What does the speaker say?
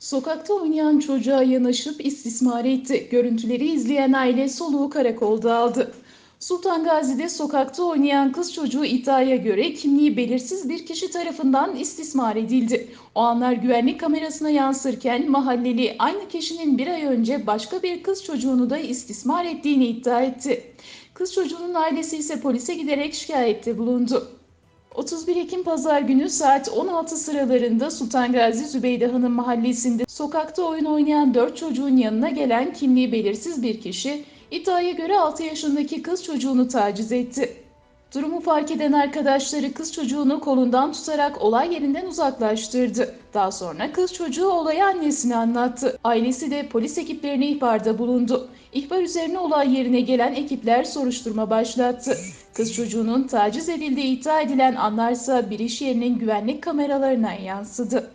Sokakta oynayan çocuğa yanaşıp istismar etti. Görüntüleri izleyen aile soluğu karakolda aldı. Sultan Gazi'de sokakta oynayan kız çocuğu iddiaya göre kimliği belirsiz bir kişi tarafından istismar edildi. O anlar güvenlik kamerasına yansırken mahalleli aynı kişinin bir ay önce başka bir kız çocuğunu da istismar ettiğini iddia etti. Kız çocuğunun ailesi ise polise giderek şikayette bulundu. 31 Ekim Pazar günü saat 16 sıralarında Sultan Gazi Zübeyde Hanım mahallesinde sokakta oyun oynayan 4 çocuğun yanına gelen kimliği belirsiz bir kişi iddiaya göre 6 yaşındaki kız çocuğunu taciz etti. Durumu fark eden arkadaşları kız çocuğunu kolundan tutarak olay yerinden uzaklaştırdı. Daha sonra kız çocuğu olayı annesine anlattı. Ailesi de polis ekiplerine ihbarda bulundu. İhbar üzerine olay yerine gelen ekipler soruşturma başlattı. Kız çocuğunun taciz edildiği iddia edilen anlarsa bir iş yerinin güvenlik kameralarına yansıdı.